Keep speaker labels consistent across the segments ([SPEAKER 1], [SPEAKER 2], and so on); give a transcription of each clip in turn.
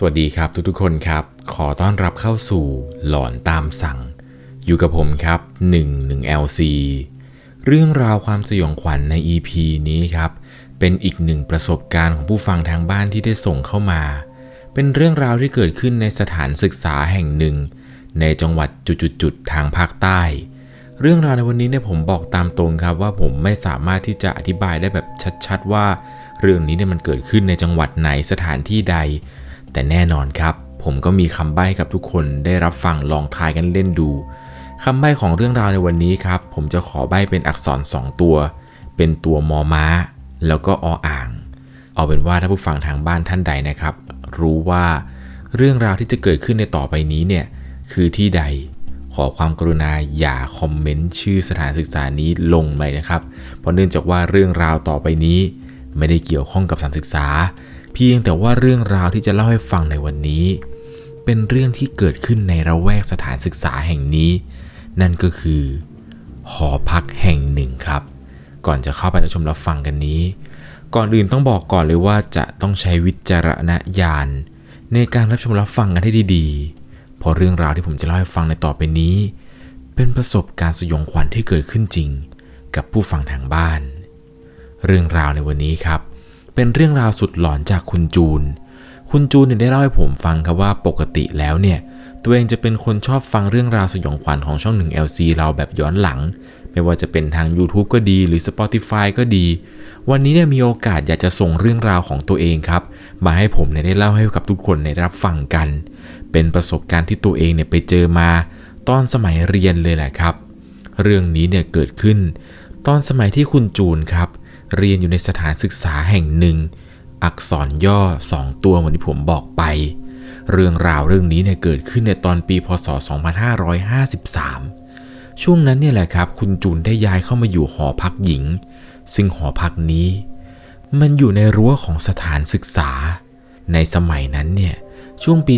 [SPEAKER 1] สวัสดีครับทุกๆคนครับ ขอต้อนรับเข้าสู่หลอนตามสั่ง อยู่กับผมครับ 1 1 LC เรื่องราวความสยองขวัญใน EP นี้ครับ เป็นอีกหนึ่งประสบการณ์ของผู้ฟังทางบ้านที่ได้ส่งเข้ามา เป็นเรื่องราวที่เกิดขึ้นในสถานศึกษาแห่งหนึ่ง ในจังหวัดจุดๆๆทางภาคใต้ เรื่องราวในวันนี้เนี่ยผมบอกตามตรงครับว่าผมไม่สามารถที่จะอธิบายได้แบบชัดๆ ว่า เรื่องนี้เนี่ยมันเกิดขึ้นในจังหวัดไหนสถานที่ใด แต่แน่นอนครับ ผมก็มีคำใบ้กับทุกคนได้รับฟังลองทายกันเล่นดูคำใบ้ของเรื่องราวในวันนี้ครับ ผมจะขอใบ้เป็นอักษร 2 ตัว เป็นตัวมอม้า แล้วก็ออ่าง เอาเป็นว่าถ้าผู้ฟังทางบ้านท่านใดนะครับ รู้ว่าเรื่องราวที่จะเกิดขึ้นในต่อไปนี้เนี่ยคือที่ใดขอความกรุณาอย่าคอมเมนต์ชื่อสถานศึกษานี้ลงไปนะครับ เพราะเนื่องจากว่าเรื่องราวต่อไปนี้ ไม่ได้เกี่ยวข้องกับสถานศึกษา เพียงแต่ว่าเรื่องราวที่จะเล่าให้ฟังในวันนี้ เป็นเรื่องที่เกิดขึ้นในระแวกสถานศึกษาแห่งนี้ นั่นก็คือ หอพักแห่งหนึ่งครับ ก่อนจะเข้าไปรับชมรับฟังกันนี้ ก่อนอื่นต้องบอกก่อนเลยว่าจะต้องใช้วิจารณญาณในการรับชมรับฟังกันให้ดีๆเพราะเรื่องราวที่ผมจะเล่าให้ฟังในต่อไปนี้ เป็นประสบการณ์สยองขวัญที่เกิดขึ้นจริง กับผู้ฟังทางบ้าน เรื่องราวในวันนี้ครับ เป็นเรื่องราวสุดหลอนจากคุณจูน คุณจูนเนี่ยได้เล่าให้ผมฟังครับว่าปกติแล้วเนี่ย ตัวเองจะเป็นคนชอบฟังเรื่องราวสยองขวัญของช่อง 1 LC เราแบบย้อนหลัง ไม่ว่าจะเป็นทาง YouTube ก็ดีหรือ Spotify ก็ดี วันนี้เนี่ยมีโอกาสอยากจะส่งเรื่องราวของตัวเองครับ มาให้ผมเนี่ยได้เล่าให้กับทุกคนได้รับฟังกัน เป็นประสบการณ์ที่ตัวเองเนี่ยไปเจอมา ตอนสมัยเรียนเลยแหละครับ เรื่องนี้เนี่ยเกิดขึ้น ตอนสมัยที่คุณจูนครับ เรียนอยู่ในสถานศึกษาแห่งหนึ่ง อักษรย่อ2ตัวเหมือนที่ผมบอกไป เรื่องราวเรื่องนี้เนี่ยเกิดขึ้นในตอนปีพศ 2553 ช่วงนั้นเนี่ยแหละครับ คุณจูนได้ย้ายเข้ามาอยู่หอพักหญิง ซึ่งหอพักนี้ มันอยู่ในรั้วของสถานศึกษา ในสมัยนั้นเนี่ยช่วงปี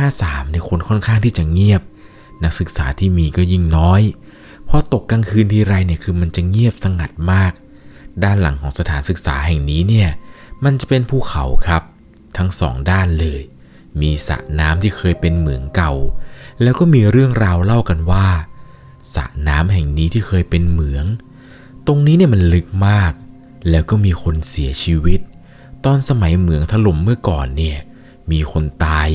[SPEAKER 1] 2553เนี่ยคนค่อนข้างที่จะเงียบ นักศึกษาที่มีก็ยิ่งน้อยพอตกกลางคืนทีไรเนี่ยคือมันจะเงียบสงัดมาก ด้านหลังของสถานศึกษาแห่งนี้เนี่ย มันจะเป็นภูเขาครับ ทั้งสองด้านเลย มีสระน้ำที่เคยเป็นเหมืองเก่า แล้วก็มีเรื่องราวเล่ากันว่าสระน้ำแห่งนี้ที่เคยเป็นเหมือง ตรงนี้เนี่ยมันลึกมาก แล้วก็มีคนเสียชีวิต ตอนสมัยเหมืองถล่มเมื่อก่อนเนี่ย มีคนตาย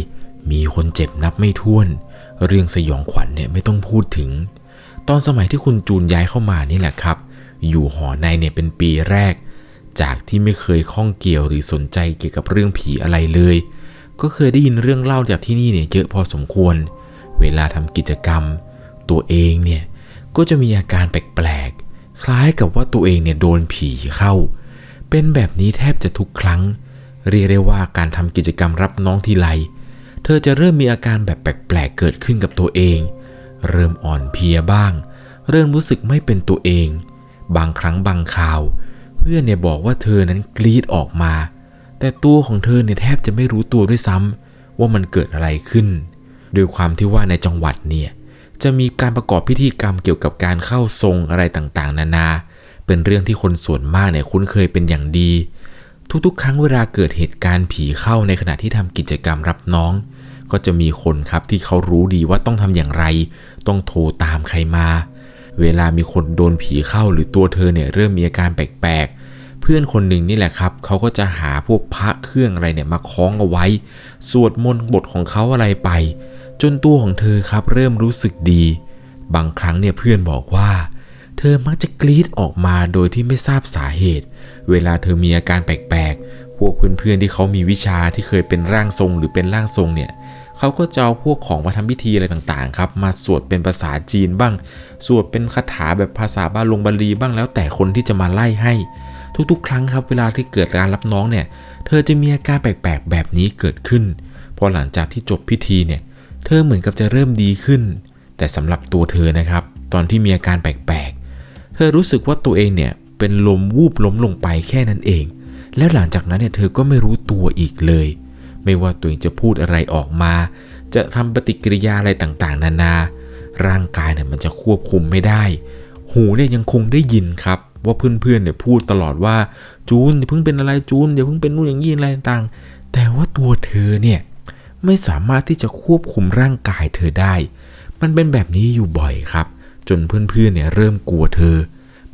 [SPEAKER 1] มีคนเจ็บนับไม่ถ้วน เรื่องสยองขวัญเนี่ยไม่ต้องพูดถึง ตอนสมัยที่คุณจูนย้ายเข้ามานี่แหละครับ อยู่หอในเนี่ยเป็นปีแรก จากที่ไม่เคยข้องเกี่ยวหรือสนใจเกี่ยวกับเรื่องผีอะไรเลย ก็เคยได้ยินเรื่องเล่าจากที่นี่เนี่ยเยอะพอสมควร เวลาทำกิจกรรม ตัวเองเนี่ยก็จะมีอาการแปลกๆ คล้ายกับว่าตัวเองเนี่ยโดนผีเข้า เป็นแบบนี้แทบจะทุกครั้ง เรียกได้ว่าการทำกิจกรรมรับน้องทีไร เธอจะเริ่มมีอาการแบบแปลกๆ เกิดขึ้นกับตัวเอง เริ่มอ่อนเพลียบ้าง เริ่มรู้สึกไม่เป็นตัวเอง บางครั้งบางคราว เพื่อนเนี่ยบอกว่าเธอนั้นกรีดออกมา แต่ตัวของเธอเนี่ยแทบจะไม่รู้ตัวด้วยซ้ำว่ามันเกิดอะไรขึ้น โดยความที่ว่าในจังหวัดเนี่ยจะมีการประกอบพิธีกรรมเกี่ยวกับการเข้าทรงอะไรต่างๆ นานา เป็นเรื่องที่คนส่วนมากเนี่ยคุ้นเคยเป็นอย่างดี ทุกๆ ครั้งเวลาเกิดเหตุการณ์ผีเข้าในขณะที่ทำกิจกรรมรับน้อง ก็จะมีคนครับที่เขารู้ดีว่าต้องทำอย่างไร ต้องโทรตามใครมา เวลามีคนโดนผีเข้าหรือตัวเธอเนี่ยเริ่มมีอาการแปลกๆ เพื่อนคนหนึ่งนี่แหละครับเขาก็จะหาพวกพระเครื่องอะไรเนี่ยมาคล้องเอาไว้ สวดมนต์บทของเขาอะไรไป จนตัวของเธอครับเริ่มรู้สึกดี บางครั้งเนี่ยเพื่อนบอกว่า เธอมักจะกรีดออกมาโดยที่ไม่ทราบสาเหตุ เวลาเธอมีอาการแปลกๆ พวกเพื่อนๆที่เขามีวิชาที่เคยเป็นร่างทรงหรือเป็นร่างทรงเนี่ย เขาก็จะเอาพวกของมาทำพิธีอะไรต่างๆครับมาสวดเป็นภาษาจีนบ้าง สวดเป็นคาถาแบบภาษาบาลงบาลีบ้างแล้วแต่คนที่จะมาไล่ให้ ทุกๆ ครั้งครับเวลาที่เกิดการรับน้องเนี่ย เธอจะมีอาการแปลกๆแบบนี้เกิดขึ้น พอหลังจากที่จบพิธีเนี่ย เธอเหมือนกับจะเริ่มดีขึ้น แต่สำหรับตัวเธอนะครับ ตอนที่มีอาการแปลกๆ เธอรู้สึกว่าตัวเองเนี่ยเป็นลมวูบล้มลงไปแค่นั้นเอง แล้วหลังจากนั้นเนี่ยเธอก็ไม่รู้ตัวอีกเลย ไม่ว่าตัวเองจะพูดอะไรออกมา จะทำปฏิกิริยาอะไรต่างๆ นานา ร่างกายเนี่ยมันจะควบคุมไม่ได้ หูเนี่ยยังคงได้ยินครับ ว่าเพื่อนๆเนี่ยพูดตลอดว่าจูนอย่าเพิ่งเป็นอะไรจูนอย่าเพิ่งเป็นนู่นอย่างนี้อะไรต่างๆ แต่ว่าตัวเธอเนี่ยไม่สามารถที่จะควบคุมร่างกายเธอได้ มันเป็นแบบนี้อยู่บ่อยครับ จนเพื่อนๆเนี่ยเริ่มกลัวเธอ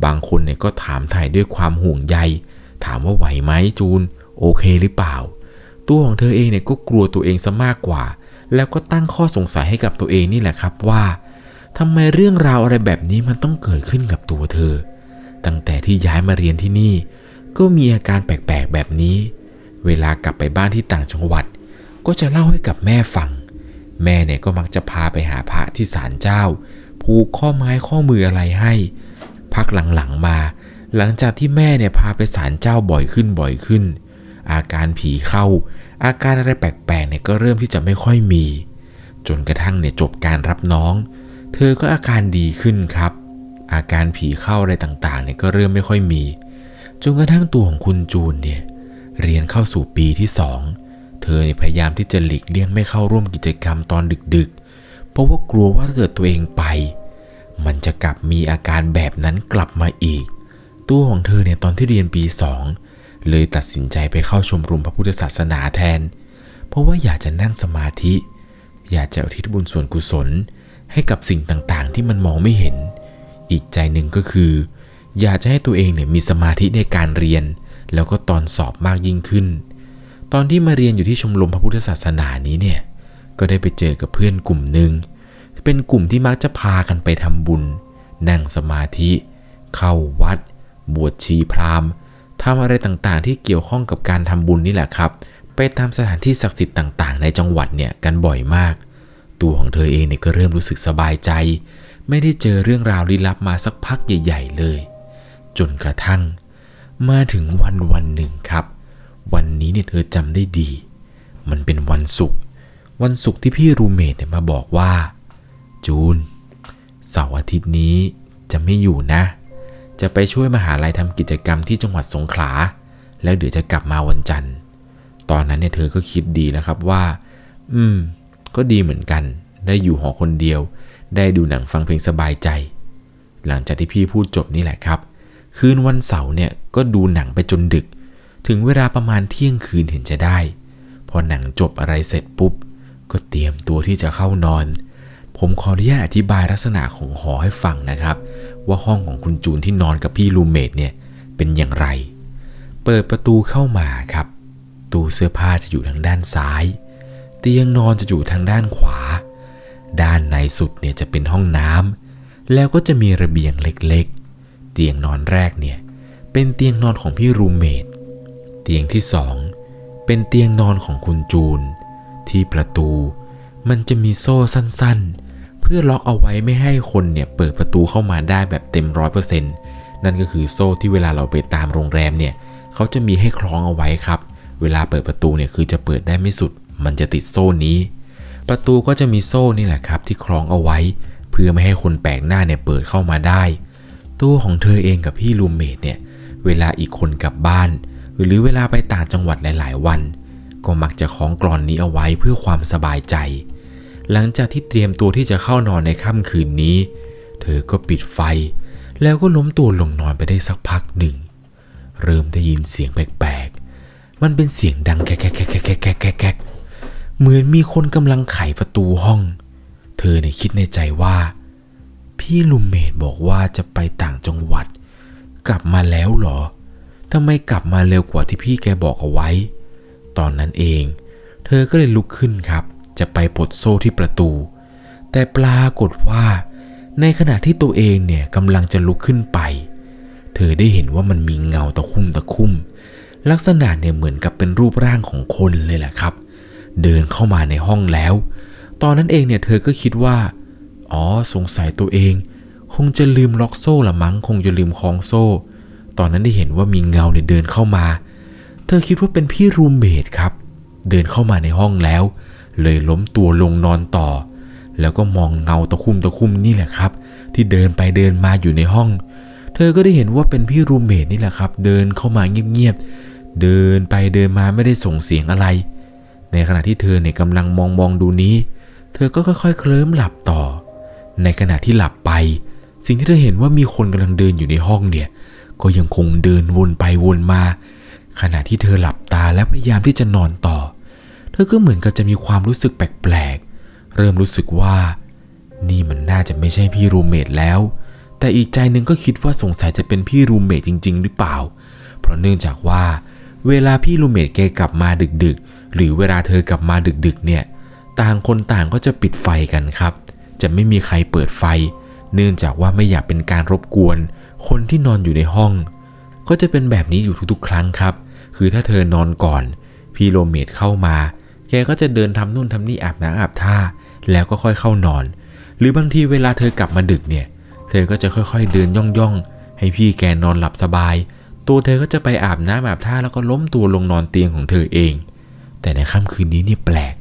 [SPEAKER 1] บางคนเนี่ยก็ถามถ่ายด้วยความห่วงใย ถามว่าไหวไหมจูน โอเคหรือเปล่า ตัวของเธอเองเนี่ยก็กลัวตัวเองซะมากกว่า แล้วก็ตั้งข้อสงสัยให้กับตัวเองนี่แหละครับว่าทำไมเรื่องราวอะไรแบบนี้มันต้องเกิดขึ้นกับตัวเธอ ตั้งแต่ที่ย้ายมาเรียนที่นี่ ก็มีอาการแปลกๆแบบนี้ เวลากลับไปบ้านที่ต่างจังหวัด ก็จะเล่าให้กับแม่ฟัง แม่เนี่ยก็มักจะพาไปหาพระที่ศาลเจ้า ผูกข้อไม้ข้อมืออะไรให้ พักหลังๆมา หลังจากที่แม่เนี่ยพาไปศาลเจ้าบ่อยขึ้นบ่อยขึ้น อาการผีเข้า อาการอะไรแปลกๆเนี่ยก็เริ่มที่จะไม่ค่อยมี จนกระทั่งเนี่ยจบการรับน้อง เธอก็อาการดีขึ้นครับ อาการผีเข้าอะไรต่างๆเนี่ยก็เริ่มไม่ค่อยมี จนกระทั่งตัวของคุณจูนเนี่ยเรียนเข้าสู่ปีที่สองเธอเนี่ยพยายามที่จะหลีกเลี่ยงไม่เข้าร่วมกิจกรรมตอนดึกๆ เพราะว่ากลัวว่าถ้าเกิดตัวเองไป มันจะกลับมีอาการแบบนั้นกลับมาอีก ตัวของเธอเนี่ยตอนที่เรียนปีสอง เลยตัดสินใจไปเข้าชมรมพระพุทธศาสนาแทน เพราะว่าอยากจะนั่งสมาธิ อยากจะอุทิศบุญส่วนกุศล ให้กับสิ่งต่างๆ ที่มันมองไม่เห็น อีกใจหนึ่งก็คือ อยากจะให้ตัวเองเนี่ยมีสมาธิในการเรียน แล้วก็ตอนสอบมากยิ่งขึ้น ตอนที่มาเรียนอยู่ที่ชมรมพระพุทธศาสนานี้เนี่ย ก็ได้ไปเจอกับเพื่อนกลุ่มหนึ่งเป็นกลุ่มที่มักจะพากันไปทำบุญ นั่งสมาธิ เข้าวัด บวชชีพราหมณ์ ทำอะไรต่างๆ ที่เกี่ยวข้องกับการทำบุญนี่แหละครับ ไปตามสถานที่ศักดิ์สิทธิ์ต่างๆ ในจังหวัดเนี่ยกันบ่อยมาก ตัวของเธอเองเนี่ยก็เริ่มรู้สึกสบายใจ ไม่ได้เจอเรื่องราวลี้ลับมาสักพักใหญ่ ๆ เลย จนกระทั่ง มาถึงวันวันหนึ่งครับ วันนี้เนี่ยเธอจำได้ดี มันเป็นวันศุกร์วันศุกร์ที่พี่รูเมทเนี่ยมาบอกว่า จูนเสาร์อาทิตย์นี้จะไม่อยู่นะ จะไปช่วยมหาลัยทำกิจกรรมที่จังหวัดสงขลา แล้วเดี๋ยวจะกลับมาวันจันทร์ ตอนนั้นเนี่ยเธอก็คิดดีแล้วครับว่า อืม ก็ดีเหมือนกัน ได้อยู่หอคนเดียว ได้ดูหนังฟังเพลงสบายใจ หลังจากที่พี่พูดจบนี่แหละครับ คืนวันเสาร์เนี่ยก็ดูหนังไปจนดึก ถึงเวลาประมาณเที่ยงคืนเห็นจะได้ พอหนังจบอะไรเสร็จปุ๊บ ก็เตรียมตัวที่จะเข้านอนผมขออนุญาตอธิบายลักษณะของหอให้ฟังนะครับ ว่าห้องของคุณจูนที่นอนกับพี่รูเมทเนี่ยเป็นอย่างไร เปิดประตูเข้ามาครับ ตู้เสื้อผ้าจะอยู่ทางด้านซ้าย เตียงนอนจะอยู่ทางด้านขวา ด้านในสุดเนี่ยจะเป็นห้องน้ำแล้วก็จะมีระเบียงเล็กๆ เตียงนอนแรกเนี่ยเป็นเตียงนอนของพี่รูเมทเตียงที่สองเป็นเตียงนอนของคุณจูน ที่ประตูมันจะมีโซ่สั้นๆ เพื่อล็อกเอาไว้ไม่ให้คนเนี่ยเปิดประตูเข้ามาได้แบบเต็มร้อยเปอร์เซ็นต์นั่นก็คือโซ่ที่เวลาเราไปตามโรงแรมเนี่ยเขาจะมีให้คล้องเอาไว้ครับ เวลาเปิดประตูเนี่ยคือจะเปิดได้ไม่สุด มันจะติดโซ่นี้ ประตูก็จะมีโซ่นี่แหละครับ ที่คล้องเอาไว้ เพื่อไม่ให้คนแปลกหน้าเนี่ยเปิดเข้ามาได้ ตัวของเธอเองกับพี่รูมเมทเนี่ยเวลาอีกคนกลับบ้าน หรือเวลาไปต่างจังหวัดหลาย ๆ วัน ก็มักจะคล้องกรอนนี้เอาไว้เพื่อความสบายใจ หลังจากที่เตรียมตัวที่จะเข้านอนในค่ำคืนนี้ เธอก็ปิดไฟ แล้วก็ล้มตัวลงนอนไปได้สักพักหนึ่ง เริ่มได้ยินเสียงแปลกๆ มันเป็นเสียงดังแกกๆๆๆๆๆเหมือนมีคนกำลังไขประตูห้อง เธอเนี่ยคิดในใจว่า พี่ลุมเมดบอกว่าจะไปต่างจังหวัด กลับมาแล้วหรอทำไมกลับมาเร็วกว่าที่พี่แกบอกเอาไว้ ตอนนั้นเอง เธอก็เลยลุกขึ้นครับ จะไปปลดโซ่ที่ประตู แต่ปรากฏว่า ในขณะที่ตัวเองเนี่ยกำลังจะลุกขึ้นไป เธอได้เห็นว่ามันมีเงาตะคุ่มตะคุ่ม ลักษณะเนี่ยเหมือนกับเป็นรูปร่างของคนเลยแหละครับ เดินเข้ามาในห้องแล้ว ตอนนั้นเองเนี่ยเธอก็คิดว่า อ๋อสงสัยตัวเอง คงจะลืมล็อกโซ่ละมั้งคงจะลืมคล้องโซ่ ตอนนั้นได้เห็นว่ามีเงาเนี่ยเดินเข้ามา เธอคิดว่าเป็นพี่รูมเมทครับ เดินเข้ามาในห้องแล้วเเลยล้มตัวลงนอนต่อ แล้วก็มองเงาตะคุ่มตะคุ่มนี่แหละครับ ที่เดินไปเดินมาอยู่ในห้อง เธอก็ได้เห็นว่าเป็นพี่รูมเมทนี่แหละครับ เดินเข้ามาเงียบๆเดินไปเดินมาไม่ได้ส่งเสียงอะไร ในขณะที่เธอเนี่ยกำลังมองมองดูนี้ เธอก็ค่อยๆ เคลิ้มหลับต่อ ในขณะที่หลับไป สิ่งที่เธอเห็นว่ามีคนกำลังเดินอยู่ในห้องเนี่ย ก็ยังคงเดินวนไปวนมา ขณะที่เธอหลับตาและพยายามที่จะนอนต่อ เธอก็เหมือนกับจะมีความรู้สึกแปลกๆ เริ่มรู้สึกว่า นี่มันน่าจะไม่ใช่พี่รูมเมทแล้ว แต่อีกใจหนึ่งก็คิดว่าสงสัยจะเป็นพี่รูมเมทจริง ๆ หรือเปล่า เพราะเนื่องจากว่า เวลาพี่รูมเมทแกกลับมาดึกๆ หรือเวลาเธอกลับมาดึกๆ เนี่ย ต่างคนต่างก็จะปิดไฟกันครับ จะไม่มีใครเปิดไฟ เนื่องจากว่าไม่อยากเป็นการรบกวน คนที่นอนอยู่ในห้อง ก็จะเป็นแบบนี้อยู่ทุกๆ ครั้งครับ คือถ้าเธอนอนก่อน พี่โรเมทเข้ามา กก็จะเดินทำนู่นทำนี่อาบน้ำอาบท่า แล้วก็ค่อยเข้านอน หรือบางทีเวลาเธอกลับมาดึกเนี่ย เธอก็จะค่อยๆเดินย่องๆ ให้พี่แกนอนหลับสบาย ตัวเธอก็จะไปอาบน้ำอาบท่าแล้วก็ล้มตัวลงนอนเตียงของเธอเอง แต่ในค่ำคืนนี้เนี่ยแปลก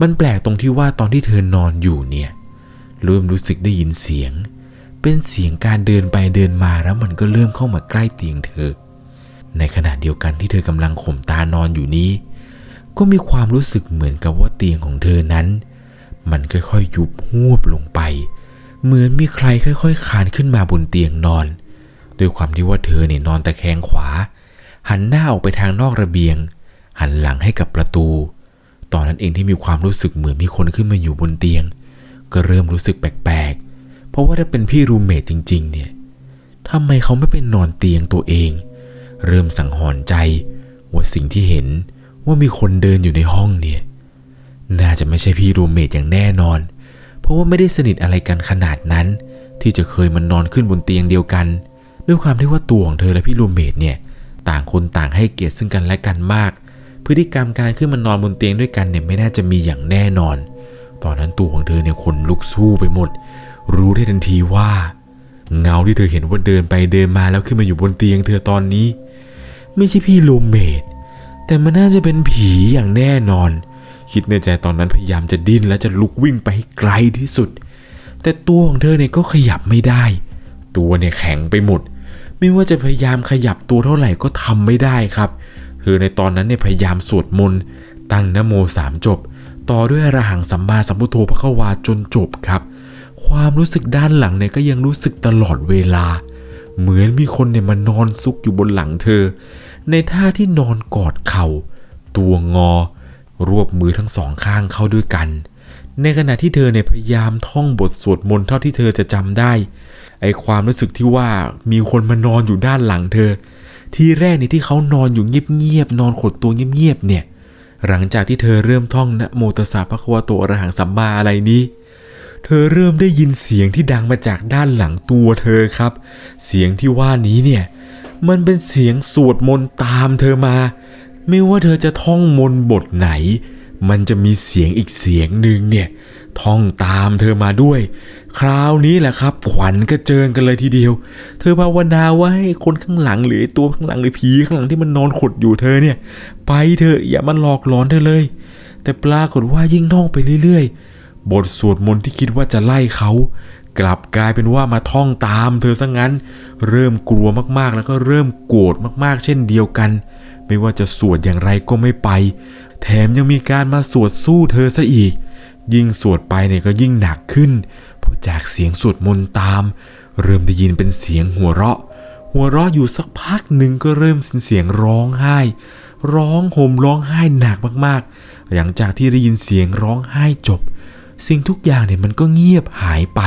[SPEAKER 1] มันแปลกตรงที่ว่าตอนที่เธอนอนอยู่เนี่ยเริ่มรู้สึกได้ยินเสียง เป็นเสียงการเดินไปเดินมาแล้วมันก็เริ่มเข้ามาใกล้เตียงเธอ ในขณะเดียวกันที่เธอกำลังข่มตานอนอยู่นี้ ก็มีความรู้สึกเหมือนกับว่าเตียงของเธอนั้น มันค่อยๆยุบหวบลงไป เหมือนมีใครค่อยๆคานขึ้นมาบนเตียงนอน ด้วยความที่ว่าเธอเนี่ยนอนตะแคงขวา หันหน้าออกไปทางนอกระเบียง หันหลังให้กับประตู ตอนนั้นเองที่มีความรู้สึกเหมือนมีคนขึ้นมาอยู่บนเตียง ก็เริ่มรู้สึกแปลกๆ เพราะว่าถ้าเป็นพี่รูเมทจริง ๆ เนี่ยทำไมเขาไม่เป็นนอนเตียงตัวเอง เริ่มสังหรณ์ใจว่าสิ่งที่เห็น ว่ามีคนเดินอยู่ในห้องเนี่ย น่าจะไม่ใช่พี่รูมเมทอย่างแน่นอน เพราะว่าไม่ได้สนิทอะไรกันขนาดนั้น ที่จะเคยมันนอนขึ้นบนเตียงเดียวกัน ด้วยความที่ว่าตัวของเธอและพี่รูมเมทเนี่ย ต่างคนต่างให้เกียรติซึ่งกันและกันมาก พฤติกรรมการขึ้นมานอนบนเตียงด้วยกันเนี่ยไม่น่าจะมีอย่างแน่นอน ตอนนั้นตัวของเธอเนี่ยขนลุกสู้ไปหมด รู้ได้ทันทีว่า เงาที่เธอเห็นว่าเดินไปเดินมาแล้วขึ้นมาอยู่บนเตียงเธอตอนนี้ ไม่ใช่พี่รูมเมท แต่มันน่าจะเป็นผีอย่างแน่นอน คิดในใจตอนนั้นพยายามจะดิ้นและจะลุกวิ่งไปให้ไกลที่สุด แต่ตัวของเธอเนี่ยก็ขยับไม่ได้ ตัวเนี่ยแข็งไปหมด ไม่ว่าจะพยายามขยับตัวเท่าไหร่ก็ทำไม่ได้ครับ เธอในตอนนั้นเนี่ยพยายามสวดมนต์ตั้งนโมสามจบ ต่อด้วยอรหังสัมมาสัมพุทโธพระควาจนจบครับ ความรู้สึกด้านหลังเนี่ยก็ยังรู้สึกตลอดเวลา เหมือนมีคนเนี่ยมานอนซุกอยู่บนหลังเธอ ในท่าที่นอนกอดเขา่า ตัวงอ รวบมือทั้งสองข้างเข้าด้วยกัน ในขณะที่เธอเนี่ยพยายามท่องบทสวดมนต์เท่าที่เธอจะจำได้ ไอความรู้สึกที่ว่ามีคนมานอนอยู่ด้านหลังเธอ ที่แรกในที่เขานอนอยู่เงียบๆนอนขดตัวเงียบๆเนี่ย หลังจากที่เธอเริ่มท่องนะโมตสสะพระควโตอระหังสัมมาอะไรนี้เธอเริ่มได้ยินเสียงที่ดังมาจากด้านหลังตัวเธอครับ เสียงที่ว่านี้เนี่ย มันเป็นเสียงสวดมนต์ตามเธอมา ไม่ว่าเธอจะท่องมนต์บทไหน มันจะมีเสียงอีกเสียงหนึ่งเนี่ยท่องตามเธอมาด้วย คราวนี้แหละครับ ขวัญกระเจิงกันเลยทีเดียว เธอภาวนาว่าให้คนข้างหลังหรือตัวข้างหลังหรือผีข้างหลังที่มันนอนขดอยู่เธอเนี่ย ไปเถอะอย่ามาหลอกหลอนเธอเลย แต่ปรากฏว่ายิ่งท่องไปเรื่อยๆ บทสวดมนต์ที่คิดว่าจะไล่เขา กลับกลายเป็นว่ามาท่องตามเธอซะงั้น เริ่มกลัวมากๆ แล้วก็เริ่มโกรธมากๆ เช่นเดียวกัน ไม่ว่าจะสวดอย่างไรก็ไม่ไป แถมยังมีการมาสวดสู้เธอซะอีก ยิ่งสวดไปเนี่ยก็ยิ่งหนักขึ้น เพราะจากเสียงสวดมนต์ตาม เริ่มได้ยินเป็นเสียงหัวเราะ หัวเราะอยู่สักพักหนึ่งก็เริ่มสินเสียงร้องไห้ ร้องห่มร้องไห้หนักมากๆ หลังจากที่ได้ยินเสียงร้องไห้จบ สิ่งทุกอย่างเนี่ยมันก็เงียบหายไป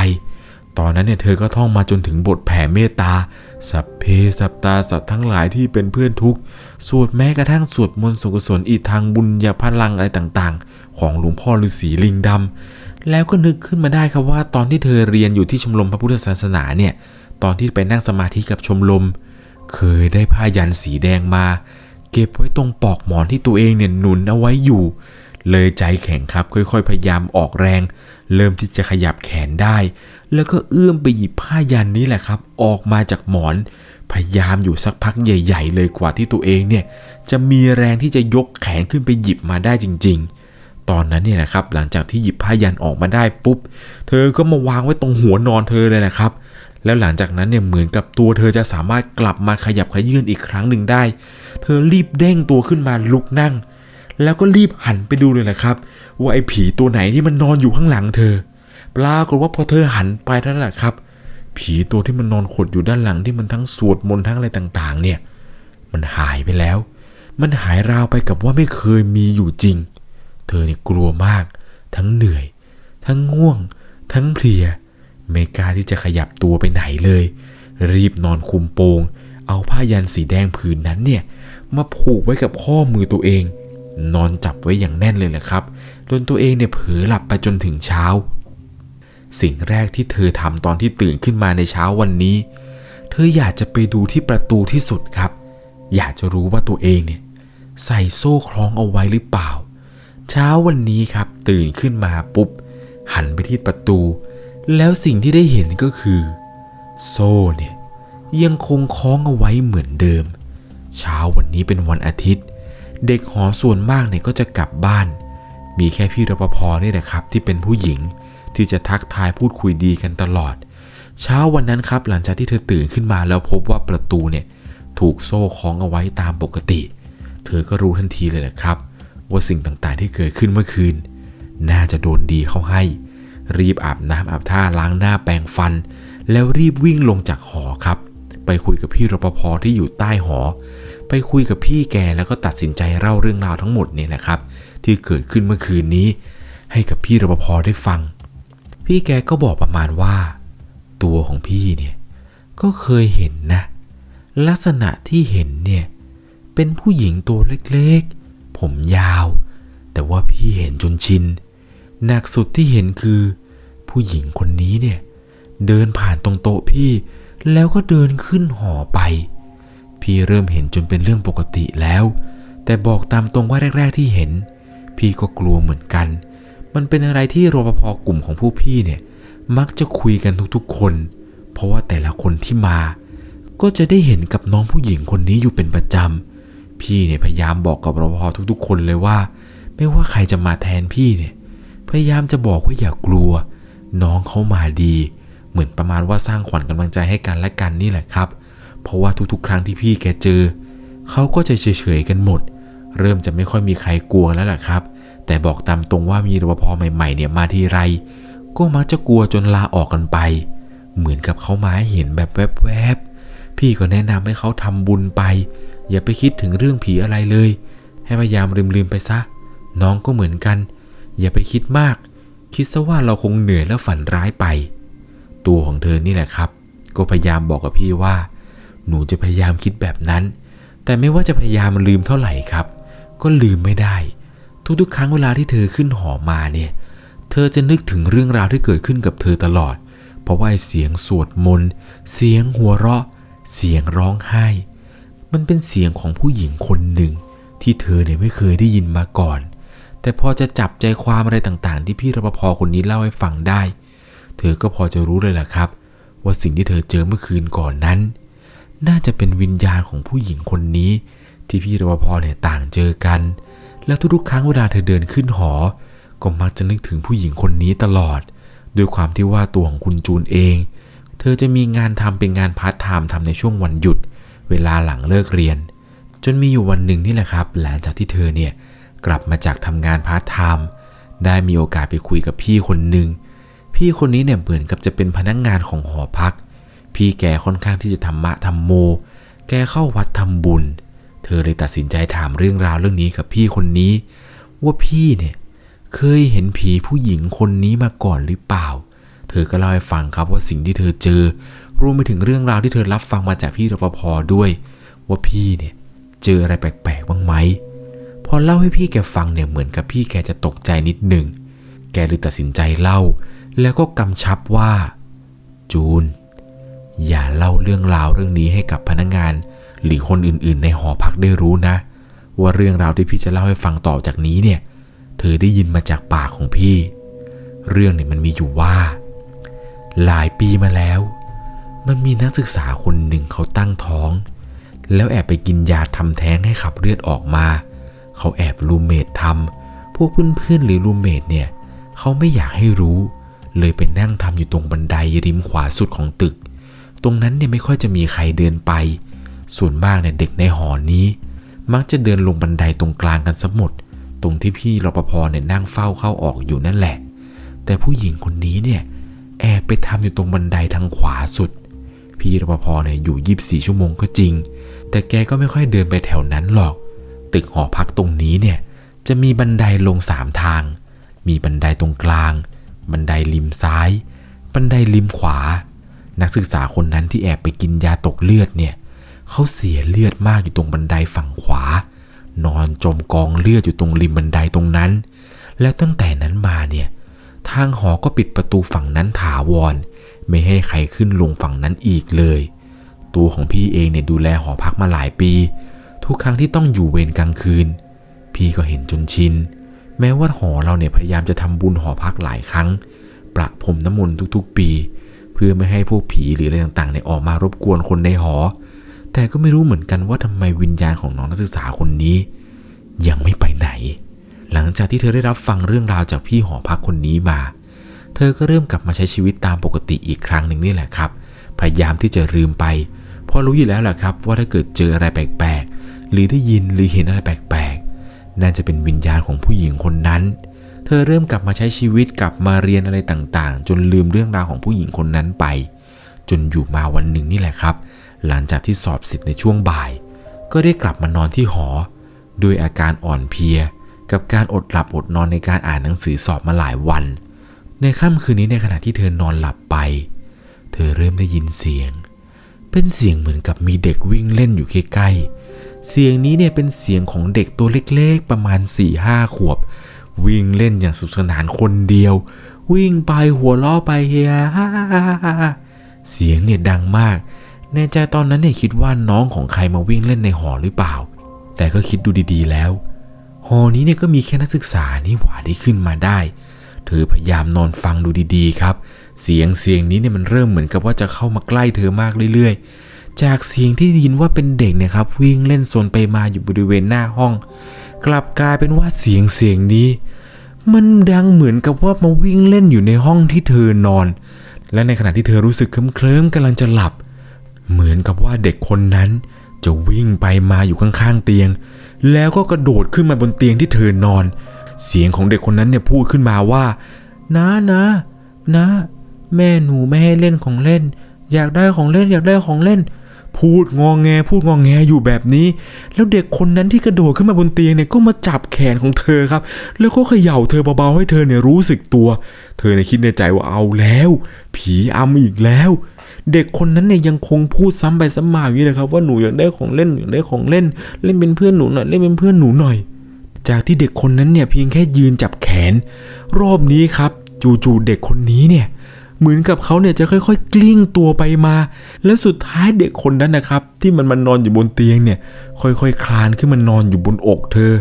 [SPEAKER 1] ตอนนั้นเนี่ยเธอก็ท่องมาจนถึงบทแผ่เมตตา สัพเพสัปตาสัตว์ทั้งหลายที่เป็นเพื่อนทุกข์ สวดแม้กระทั่งสวดมนต์สุขสนอีทางบุญญาพลังอะไรต่างๆ ของหลวงพ่อฤาษีลิงดำแล้วก็นึกขึ้นมาได้ครับว่าตอนที่เธอเรียนอยู่ที่ชมรมพระพุทธศาสนาเนี่ย ตอนที่ไปนั่งสมาธิกับชมรม เคยได้ผ้ายันสีแดงมา เก็บไว้ตรงปลอกหมอนที่ตัวเองเนี่ยหนุนเอาไว้อยู่ เลยใจแข็งครับค่อยๆ พยายามออกแรง เริ่มที่จะขยับแขนได้ แล้วก็เอื้อมไปหยิบผ้ายันนี้แหละครับ ออกมาจากหมอน พยายามอยู่สักพักใหญ่ ๆ เลยกว่าที่ตัวเองเนี่ยจะมีแรงที่จะยกแขนขึ้นไปหยิบมาได้จริง ๆ ตอนนั้นเนี่ยนะครับหลังจากที่หยิบผ้ายันออกมาได้ปุ๊บ เธอก็มาวางไว้ตรงหัวนอนเธอเลยแหละครับ แล้วหลังจากนั้นเนี่ยเหมือนกับตัวเธอจะสามารถกลับมาขยับขยื่นอีกครั้งหนึ่งได้ เธอรีบเด้งตัวขึ้นมาลุกนั่ง แล้วก็รีบหันไปดูเลยแหละครับ ว่าไอ้ผีตัวไหนที่มันนอนอยู่ข้างหลังเธอ ปรากฏว่าพอเธอหันไปนั้นแหละครับ ผีตัวที่มันนอนขดอยู่ด้านหลังที่มันทั้งสวดมนต์ทั้งอะไรต่างๆ เนี่ย มันหายไปแล้ว มันหายราวไปกับว่าไม่เคยมีอยู่จริงเเธอเนี่ยกลัวมาก ทั้งเหนื่อย ทั้งง่วง ทั้งเพลีย ไม่กล้าที่จะขยับตัวไปไหนเลย รีบนอนคุมโปง เอาผ้ายันสีแดงผืนนั้นเนี่ยมาผูกไว้กับข้อมือตัวเอง นอนจับไว้อย่างแน่นเลยแหละครับจนตัวเองเนี่ยเผลอหลับไปจนถึงเช้า สิ่งแรกที่เธอทำตอนที่ตื่นขึ้นมาในเช้าวันนี้ เธออยากจะไปดูที่ประตูที่สุดครับ อยากจะรู้ว่าตัวเองเนี่ย ใส่โซ่คล้องเอาไว้หรือเปล่า เช้าวันนี้ครับตื่นขึ้นมาปุ๊บ หันไปที่ประตู แล้วสิ่งที่ได้เห็นก็คือ โซ่เนี่ยยังคงคล้องเอาไว้เหมือนเดิม เช้าวันนี้เป็นวันอาทิตย์ เด็กหอส่วนมากเนี่ยก็จะกลับบ้าน มีแค่พี่รปภนี่แหละครับที่เป็นผู้หญิง ที่จะทักทายพูดคุยดีกันตลอด เช้าวันนั้นครับหลังจากที่เธอตื่นขึ้นมาแล้วพบว่าประตูเนี่ยถูกโซ่คล้องเอาไว้ตามปกติ เธอก็รู้ทันทีเลยแหละครับ ว่าสิ่งต่างๆที่เกิดขึ้นเมื่อคืน น่าจะโดนดีเข้าให้ รีบอาบน้ำอาบท่าล้างหน้าแปรงฟัน แล้วรีบวิ่งลงจากหอครับ ไปคุยกับพี่รปภที่อยู่ใต้หอ ไปคุยกับพี่แกแล้วก็ตัดสินใจเล่าเรื่องราวทั้งหมดเนี่ยแหละครับ ที่เกิดขึ้นเมื่อคืนนี้ ให้กับพี่รปภได้ฟัง พี่แกก็บอกประมาณว่า ตัวของพี่เนี่ยก็เคยเห็นนะ ลักษณะที่เห็นเนี่ย เป็นผู้หญิงตัวเล็กๆ ผมยาว แต่ว่าพี่เห็นจนชินหนักสุดที่เห็นคือ ผู้หญิงคนนี้เนี่ย เดินผ่านตรงโต๊ะพี่ แล้วก็เดินขึ้นหอไป พี่เริ่มเห็นจนเป็นเรื่องปกติแล้ว แต่บอกตามตรงว่าแรก ๆที่เห็น พี่ก็กลัวเหมือนกัน มันเป็นอะไรที่รปภกลุ่มของผู้พี่เนี่ย มักจะคุยกันทุกๆคน เพราะว่าแต่ละคนที่มา ก็จะได้เห็นกับน้องผู้หญิงคนนี้อยู่เป็นประจำ พี่เนี่ยพยายามบอกกับรปภทุกๆ คนเลยว่า ไม่ว่าใครจะมาแทนพี่เนี่ย พยายามจะบอกว่าอย่ากลัว น้องเขามาดี เหมือนประมาณว่าสร้างขวัญกำลังใจให้กันและกันนี่แหละครับ เพราะว่าทุกๆ ครั้งที่พี่แกเจอเขาก็จะเฉยๆกันหมด เริ่มจะไม่ค่อยมีใครกลัวแล้วล่ะครับ แต่บอกตามตรงว่ามีรปภใหม่ๆเนี่ยมาทีไร ก็มักจะกลัวจนลาออกกันไป เหมือนกับเขามาให้เห็นแบบแวบๆพี่ก็แนะนำให้เขาทำบุญไป อย่าไปคิดถึงเรื่องผีอะไรเลย ให้พยายามลืมๆไปซะ น้องก็เหมือนกัน อย่าไปคิดมาก คิดซะว่าเราคงเหนื่อยและฝันร้ายไป ตัวของเธอนี่แหละครับ ก็พยายามบอกกับพี่ว่า หนูจะพยายามคิดแบบนั้น แต่ไม่ว่าจะพยายามลืมเท่าไหร่ครับ ก็ลืมไม่ได้ ทุกๆ ครั้งเวลาที่เธอขึ้นหอมาเนี่ย เธอจะนึกถึงเรื่องราวที่เกิดขึ้นกับเธอตลอด เพราะว่าไอ้เสียงสวดมนต์ เสียงหัวเราะ เสียงร้องไห้ มันเป็นเสียงของผู้หญิงคนหนึ่ง ที่เธอเนี่ยไม่เคยได้ยินมาก่อน แต่พอจะจับใจความอะไรต่างๆ ที่พี่รปภคนนี้เล่าให้ฟังได้ เธอก็พอจะรู้เลยแหละครับ ว่าสิ่งที่เธอเจอเมื่อคืนก่อนนั้น น่าจะเป็นวิญญาณของผู้หญิงคนนี้ ที่พี่รปภเนี่ยต่างเจอกัน แล้วทุกๆครั้งเวลาเธอเดินขึ้นหอ ก็มักจะนึกถึงผู้หญิงคนนี้ตลอด ด้วยความที่ว่าตัวของคุณจูนเอง เธอจะมีงานทำเป็นงานพาร์ทไทม์ทำในช่วงวันหยุด เวลาหลังเลิกเรียน จนมีอยู่วันหนึ่งนี่แหละครับ หลังจากที่เธอเนี่ยกลับมาจากทำงานพาร์ทไทม์ได้มีโอกาสไปคุยกับพี่คนหนึ่งพี่คนนี้เนี่ยเหมือนกับจะเป็นพนักงงานของหอพัก พี่แกค่อนข้างที่จะธรรมะธรรมโม แกเข้าวัดทำบุญ ธอเลยตัดสินใจถามเรื่องราวเรื่องนี้กับพี่คนนี้ ว่าพี่เนี่ยเคยเห็นผีผู้หญิงคนนี้มาก่อนหรือเปล่า เธอก็เล่าให้ฟังครับว่าสิ่งที่เธอเจอ รวมไปถึงเรื่องราวที่เธอรับฟังมาจากพี่รปภด้วย ว่าพี่เนี่ยเจออะไรแปลกๆบ้างไหมพอเล่าให้พี่แกฟังเนี่ยเหมือนกับพี่แกจะตกใจนิดหนึ่ง แกเลยตัดสินใจเล่า แล้วก็กำชับว่า จูน อย่าเล่าเรื่องราวเรื่องนี้ให้กับพนักงาน หรือคนอื่นๆ ในหอพักได้รู้นะ ว่าเรื่องราวที่พี่จะเล่าให้ฟังต่อจากนี้เนี่ย เธอได้ยินมาจากปากของพี่ เรื่องเนี่ยมันมีอยู่ว่า หลายปีมาแล้ว มันมีนักศึกษาคนหนึ่งเขาตั้งท้อง แล้วแอบไปกินยาทำแท้งให้ขับเลือดออกมา เขาแอบรูมเมททำพวกเพื่อนๆหรือรูมเมทเนี่ยเขาไม่อยากให้รู้ เลยไปนั่งทำอยู่ตรงบันไดริมขวาสุดของตึก ตรงนั้นเนี่ยไม่ค่อยจะมีใครเดินไป ส่วนมากเนี่ยเด็กในหอนี้ มักจะเดินลงบันไดตรงกลางกันสมด ตรงที่พี่รปภเนี่ยนั่งเฝ้าเข้าออกอยู่นั่นแหละ แต่ผู้หญิงคนนี้เนี่ยแอบไปทำอยู่ตรงบันไดทางขวาสุด พี่รปภเนี่ยอยู่24ชั่วโมงก็จริง แต่แกก็ไม่ค่อยเดินไปแถวนั้นหรอก ตึกหอพักตรงนี้เนี่ยจะมีบันไดลงสามทาง มีบันไดตรงกลาง บันไดริมซ้าย บันไดริมขวา นักศึกษาคนนั้นที่แอบไปกินยาตกเลือดเนี่ย เขาเสียเลือดมากอยู่ตรงบันไดฝั่งขวา นอนจมกองเลือดอยู่ตรงริมบันไดตรงนั้น แล้วตั้งแต่นั้นมาเนี่ย ทางหอก็ปิดประตูฝั่งนั้นถาวร ไม่ให้ใครขึ้นลงฝั่งนั้นอีกเลย ตัวของพี่เองเนี่ยดูแลหอพักมาหลายปี ทุกครั้งที่ต้องอยู่เวรกลางคืน พี่ก็เห็นจนชิน แม้ว่าหอเราเนี่ยพยายามจะทำบุญหอพักหลายครั้ง ประพรมน้ำมนต์ทุกๆปี เพื่อไม่ให้พวกผีหรืออะไรต่างๆเนี่ยออกมารบกวนคนในหอ แต่ก็ไม่รู้เหมือนกันว่าทำไมวิญญาณของน้องนักศึกษาคนนี้ ยังไม่ไปไหน หลังจากที่เธอได้รับฟังเรื่องราวจากพี่หอพักคนนี้มา เธอก็เริ่มกลับมาใช้ชีวิตตามปกติอีกครั้งหนึ่งนี่แหละครับ พยายามที่จะลืมไป เพราะรู้อยู่แล้วแหละครับ ว่าถ้าเกิดเจออะไรแปลกๆ หรือได้ยินหรือเห็นอะไรแปลกๆ น่าจะเป็นวิญญาณของผู้หญิงคนนั้น เธอเริ่มกลับมาใช้ชีวิตกลับมาเรียนอะไรต่างๆ จนลืมเรื่องราวของผู้หญิงคนนั้นไป จนอยู่มาวันหนึ่งนี่แหละครับ หลังจากที่สอบเสร็จในช่วงบ่าย ก็ได้กลับมานอนที่หอ ด้วยอาการอ่อนเพลีย กับการอดหลับอดนอนในการอ่านหนังสือสอบมาหลายวัน ในค่ำคืนนี้ในขณะที่เธอนอนหลับไป เธอเริ่มได้ยินเสียง เป็นเสียงเหมือนกับมีเด็กวิ่งเล่นอยู่ใกล้ๆเสียงนี้เนี่ยเป็นเสียงของเด็กตัวเล็กๆประมาณ4ี่ห้าขวบ วิ่งเล่นอย่างสนุกสนานคนเดียววิ่งไปหัวล้อไปเฮียฮ่า เสียงเนี่ยดังมาก ในใจตอนนั้นเนี่ยคิดว่าน้องของใครมาวิ่งเล่นในหอหรือเปล่า แต่ก็คิดดูดีๆแล้ว หอนี้เนี่ยก็มีแค่นักศึกษานี่หว่าที่ขึ้นมาได้ เธอพยายามนอนฟังดูดีๆครับ เสียงเสียงนี้เนี่ยมันเริ่มเหมือนกับว่าจะเข้ามาใกล้เธอมากเรื่อย ๆ จากเสียงที่ได้ยินว่าเป็นเด็กเนี่ยครับวิ่งเล่นโซนไปมาอยู่บริเวณหน้าห้อง กลับกลายเป็นว่าเสียงเสียงนี้ มันดังเหมือนกับว่ามาวิ่งเล่นอยู่ในห้องที่เธอนอน และในขณะที่เธอรู้สึกเคลิ้มๆกำลังจะหลับ เหมือนกับว่าเด็กคนนั้นจะวิ่งไปมาอยู่ข้างๆเตียง แล้วก็กระโดดขึ้นมาบนเตียงที่เธอนอน เสียงของเด็กคนนั้นเนี่ยพูดขึ้นมาว่านะนะนะ แม่หนูไม่ให้เล่นของเล่น อยากได้ของเล่นอยากได้ของเล่น พูดงองแงพูดงองแงอยู่แบบนี้ แล้วเด็กคนนั้นที่กระโดดขึ้นมาบนเตียงเนี่ยก็มาจับแขนของเธอครับ แล้วก็เขย่าเธอเบาๆให้เธอเนี่ยรู้สึกตัว เธอเนี่ยคิดในใจว่าเอาแล้ว ผีอำอีกแล้ว เด็กคนนั้นเนี่ยยังคงพูดซ้ำไปซ้ำมาอย่างนี้เลยครับ ว่าหนูอยากได้ของเล่นอยากได้ของเล่น เล่นเป็นเพื่อนหนูหน่อยเล่นเป็นเพื่อนหนูหน่อย จากที่เด็กคนนั้นเนี่ยเพียงแค่ยืนจับแขน รอบนี้ครับ จู่ๆเด็กคนนี้เนี่ย เหมือนกับเขาเนี่ยจะค่อยๆ กลิ้งตัวไปมา และสุดท้ายเด็กคนนั้นนะครับ ที่มันมานอนอยู่บนเตียงเนี่ย ค่อยๆคคลานขึ้นมานอนอยู่บนอกเธอ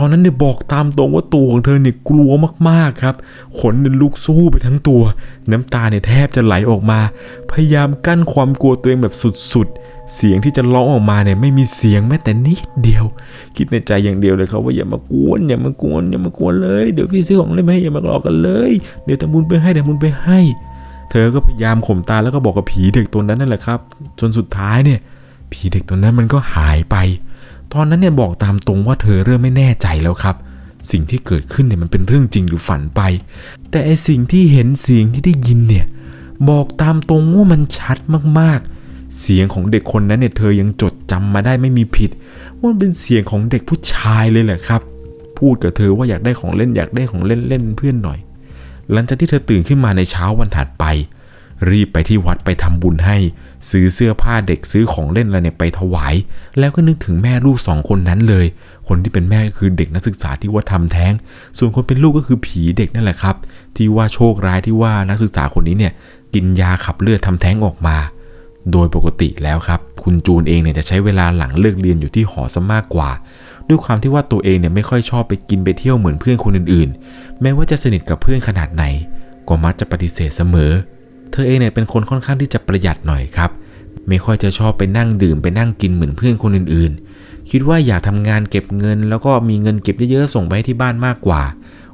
[SPEAKER 1] ตอนนั้นเนี่ยบอกตามตรงว่าตัวของเธอเนี่ยกลัวมากๆครับ ขนเนี่ยลุกสู้ไปทั้งตัว น้ำตาเนี่ยแทบจะไหลออกมา พยายามกั้นความกลัวตัวเองแบบสุดๆ เสียงที่จะร้องออกมาเนี่ยไม่มีเสียงแม้แต่นิดเดียว คิดในใจอย่างเดียวเลยครับว่าอย่ามากวนอย่ามากวนอย่ามากวนเลย เดี๋ยวพี่ซื้อของเล่นมาให้อย่ามาหลอกกันเลย เดี๋ยวทำบุญไปให้เดี๋ยวบุญไปให้ เธอก็พยายามข่มตาแล้วก็บอกกับผีเด็กตัวนั้นนั่นแหละครับ จนสุดท้ายเนี่ย ผีเด็กตัวนั้นมันก็หายไป ตอนนั้นเนี่ยบอกตามตรงว่าเธอเริ่มไม่แน่ใจแล้วครับ สิ่งที่เกิดขึ้นเนี่ยมันเป็นเรื่องจริงหรือฝันไป แต่ไอสิ่งที่เห็นเสียงที่ได้ยินเนี่ยบอกตามตรงว่ามันชัดมากๆ เสียงของเด็กคนนั้นเนี่ยเธอยังจดจำมาได้ไม่มีผิดว่ามันเป็นเสียงของเด็กผู้ชายเลยแหละครับ พูดกับเธอว่าอยากได้ของเล่นอยากได้ของเล่นเล่นเพื่อนหน่อย หลังจากที่เธอตื่นขึ้นมาในเช้าวันถัดไป รีบไปที่วัดไปทำบุญให้ ซื้อเสื้อผ้าเด็กซื้อของเล่นอะไรเนี่ยไปถวาย แล้วก็นึกถึงแม่ลูกสองคนนั้นเลย คนที่เป็นแม่ก็คือเด็กนักศึกษาที่ว่าทำแท้ง ส่วนคนเป็นลูกก็คือผีเด็กนั่นแหละครับ ที่ว่าโชคร้ายที่ว่านักศึกษาคนนี้เนี่ยกินยาขับเลือดทำแท้งออกมา โดยปกติแล้วครับ คุณจูนเองเนี่ยจะใช้เวลาหลังเลิกเรียนอยู่ที่หอซะมากกว่าด้วยความที่ว่าตัวเองเนี่ยไม่ค่อยชอบไปกินไปเที่ยวเหมือนเพื่อนคนอื่นๆ แม้ว่าจะสนิทกับเพื่อนขนาดไหน ก็มักจะปฏิเสธเสมอ เธอเองเนี่ยเป็นคนค่อนข้างที่จะประหยัดหน่อยครับ ไม่ค่อยจะชอบไปนั่งดื่มไปนั่งกินเหมือนเพื่อนคนอื่นๆ คิดว่าอยากทำงานเก็บเงิน แล้วก็มีเงินเก็บเยอะๆส่งไปให้ที่บ้านมากกว่า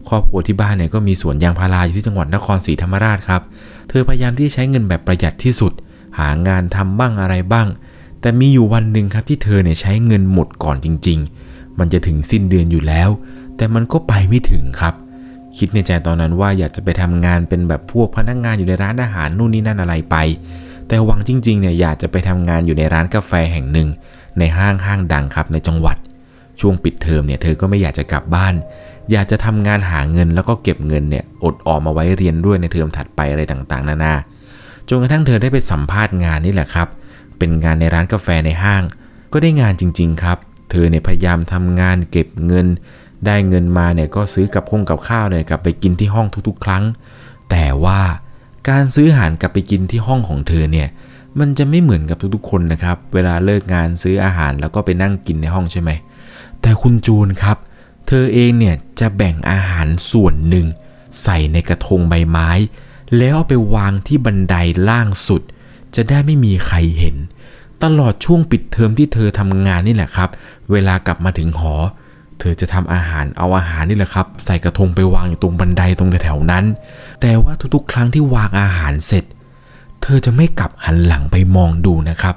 [SPEAKER 1] ครอบครัวที่บ้านเนี่ยก็มีสวนยางพาราอยู่ที่จังหวัดนครศรีธรรมราชครับ เธอพยายามที่จะใช้เงินแบบประหยัดที่สุด หางานทำบ้างอะไรบ้าง แต่มีอยู่วันหนึ่งครับที่เธอเนี่ยใช้เงินหมดก่อนจริง ๆ มันจะถึงสิ้นเดือนอยู่แล้ว แต่มันก็ไปไม่ถึงครับ คิดในใจตอนนั้นว่าอยากจะไปทำงานเป็นแบบพวกพนักงานอยู่ในร้านอาหารนู่นนี่นั่นอะไรไป แต่หวังจริงๆเนี่ยอยากจะไปทำงานอยู่ในร้านกาแฟแห่งหนึ่ง ในห้างห้างดังครับในจังหวัด ช่วงปิดเทอมเนี่ยเธอก็ไม่อยากจะกลับบ้าน อยากจะทำงานหาเงินแล้วก็เก็บเงินเนี่ยอดออมมาไว้เรียนด้วยในเทอมถัดไปอะไรต่างๆ นานาจนกระทั่งเธอได้ไปสัมภาษณ์งานนี่แหละครับ เป็นงานในร้านกาแฟในห้าง ก็ได้งานจริง ๆ ครับ เธอเนี่ยพยายามทำงานเก็บเงิน ได้เงินมาเนี่ยก็ซื้อกับคงกับข้าวเนี่ยกลับไปกินที่ห้องทุกๆ ครั้ง แต่ว่าการซื้ออาหารกลับไปกินที่ห้องของเธอเนี่ยมันจะไม่เหมือนกับทุกๆ คนนะครับ เวลาเลิกงานซื้ออาหารแล้วก็ไปนั่งกินในห้องใช่ไหม แต่คุณจูนครับ เธอเองเนี่ยจะแบ่งอาหารส่วนหนึ่ง ใส่ในกระทงใบไม้ แล้วเอาไปวางที่บันไดล่างสุด จะได้ไม่มีใครเห็น ตลอดช่วงปิดเทอมที่เธอทำงานนี่แหละครับ เวลากลับมาถึงหอ เธอจะทำอาหารเอาอาหารนี่แหละครับ ใส่กระทงไปวางอยู่ตรงบันไดตรงแถวๆนั้น แต่ว่าทุกๆ ครั้งที่วางอาหารเสร็จ เธอจะไม่กลับหันหลังไปมองดูนะครับ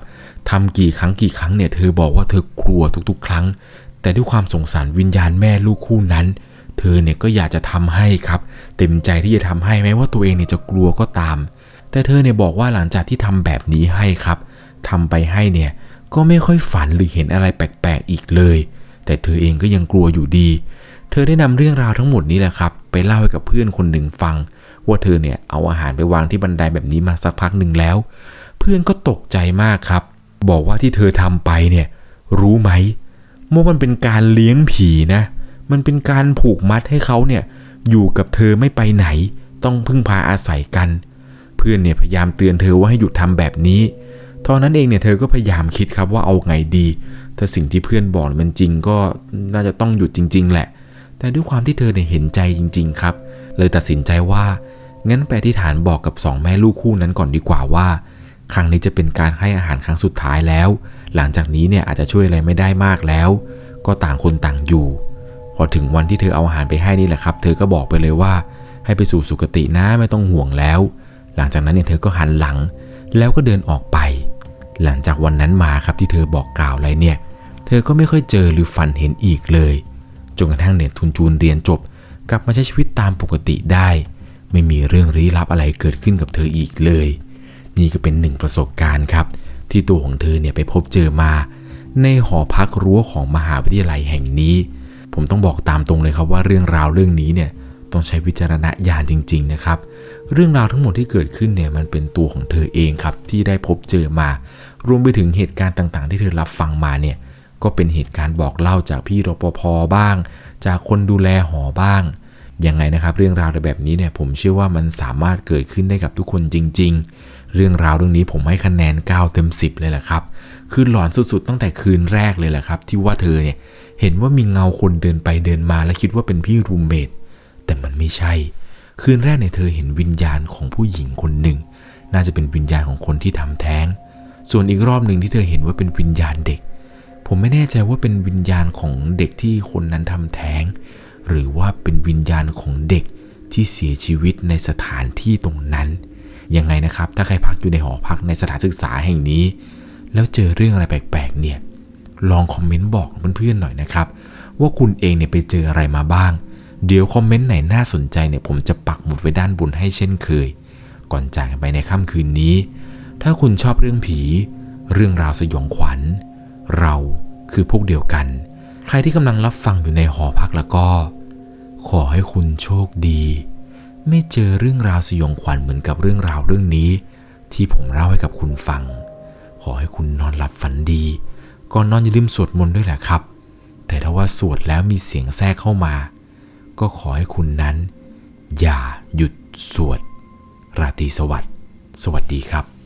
[SPEAKER 1] ทำกี่ครั้งกี่ครั้งเนี่ยเธอบอกว่าเธอกลัวทุกๆ ครั้ง แต่ด้วยความสงสารวิญญาณแม่ลูกคู่นั้น เธอเนี่ยก็อยากจะทำให้ครับ เต็มใจที่จะทำให้แม้ว่าตัวเองเนี่ยจะกลัวก็ตาม แต่เธอเนี่ยบอกว่าหลังจากที่ทำแบบนี้ให้ครับทำไปให้เนี่ยก็ไม่ค่อยฝันหรือเห็นอะไรแปลกๆอีกเลย แต่เธอเองก็ยังกลัวอยู่ดี เธอได้นำเรื่องราวทั้งหมดนี้แหละครับ ไปเล่าให้กับเพื่อนคนหนึ่งฟัง ว่าเธอเนี่ยเอาอาหารไปวางที่บันไดแบบนี้มาสักพักหนึ่งแล้ว เพื่อนก็ตกใจมากครับ บอกว่าที่เธอทำไปเนี่ยรู้ไหมว่ามันเป็นการเลี้ยงผีนะ มันเป็นการผูกมัดให้เขาเนี่ยอยู่กับเธอไม่ไปไหน ต้องพึ่งพาอาศัยกัน เพื่อนเนี่ยพยายามเตือนเธอว่าให้หยุดทำแบบนี้ตอนนั้นเองเนี่ยเธอก็พยายามคิดครับว่าเอาไงดี ถ้าสิ่งที่เพื่อนบอกมันจริงก็น่าจะต้องหยุดจริง ๆ แหละ แต่ด้วยความที่เธอเนี่ยเห็นใจจริง ๆ ครับ เลยตัดสินใจว่า งั้นไปที่ฐานบอกกับสองแม่ลูกคู่นั้นก่อนดีกว่าว่า ครั้งนี้จะเป็นการให้อาหารครั้งสุดท้ายแล้ว หลังจากนี้เนี่ยอาจจะช่วยอะไรไม่ได้มากแล้ว ก็ต่างคนต่างอยู่ พอถึงวันที่เธอเอาอาหารไปให้นี่แหละครับ เธอก็บอกไปเลยว่า ให้ไปสู่สุคตินะไม่ต้องห่วงแล้ว หลังจากนั้นเนี่ยเธอก็หันหลัง แล้วก็เดินออกไปหลังจากวันนั้นมาครับที่เธอบอกกล่าวอะไรเนี่ย เธอก็ไม่ค่อยเจอหรือฝันเห็นอีกเลย จนกระทั่งเน็ตทุนจูนเรียนจบ กลับมาใช้ชีวิตตามปกติได้ ไม่มีเรื่องลี้ลับอะไรเกิดขึ้นกับเธออีกเลย นี่ก็เป็นหนึ่งประสบการณ์ครับ ที่ตัวของเธอเนี่ยไปพบเจอมา ในหอพักรั้วของมหาวิทยาลัยแห่งนี้ ผมต้องบอกตามตรงเลยครับว่าเรื่องราวเรื่องนี้เนี่ยต้องใช้วิจารณญาณจริง ๆ นะครับ เรื่องราวทั้งหมดที่เกิดขึ้นเนี่ยมันเป็นตัวของเธอเองครับที่ได้พบเจอมา รวมไปถึงเหตุการณ์ต่างๆ ที่เธอรับฟังมาเนี่ย ก็เป็นเหตุการณ์บอกเล่าจากพี่รปภบ้าง จากคนดูแลหอบ้าง ยังไงนะครับ เรื่องราวแบบนี้เนี่ยผมเชื่อว่ามันสามารถเกิดขึ้นได้กับทุกคนจริง ๆ เรื่องราวเรื่องนี้ผมให้คะแนน 9 เต็ม 10 เลยแหละครับ คือหลอนสุดๆ ตั้งแต่คืนแรกเลยแหละครับ ที่ว่าเธอเนี่ยเห็นว่ามีเงาคนเดินไปเดินมาและคิดว่าเป็นพี่รูมเมทแต่มันไม่ใช่ คืนแรกเนี่ยเธอเห็นวิญญาณของผู้หญิงคนหนึ่ง น่าจะเป็นวิญญาณของคนที่ทำแท้ง ส่วนอีกรอบหนึ่งที่เธอเห็นว่าเป็นวิญญาณเด็ก ผมไม่แน่ใจว่าเป็นวิญญาณของเด็กที่คนนั้นทำแท้ง หรือว่าเป็นวิญญาณของเด็กที่เสียชีวิตในสถานที่ตรงนั้น ยังไงนะครับ ถ้าใครพักอยู่ในหอพักในสถานศึกษาแห่งนี้ แล้วเจอเรื่องอะไรแปลกๆเนี่ย ลองคอมเมนต์บอกเพื่อนๆหน่อยนะครับ ว่าคุณเองเนี่ยไปเจออะไรมาบ้าง เดี๋ยวคอมเมนต์ไหนน่าสนใจเนี่ยผมจะปักหมุดไว้ด้านบนให้เช่นเคย ก่อนจากไปในค่ำคืนนี้ ถ้าคุณชอบเรื่องผี เรื่องราวสยองขวัญ เราคือพวกเดียวกัน ใครที่กำลังรับฟังอยู่ในหอพักแล้วก็ ขอให้คุณโชคดี ไม่เจอเรื่องราวสยองขวัญเหมือนกับเรื่องราวเรื่องนี้ ที่ผมเล่าให้กับคุณฟัง ขอให้คุณนอนหลับฝันดี ก่อนนอนอย่าลืมสวดมนต์ด้วยแหละครับ แต่ถ้าว่าสวดแล้วมีเสียงแทรกเข้ามา ก็ขอให้คุณนั้น อย่าหยุดสวด ราตรีสวัสดิ์สวัสดีครับ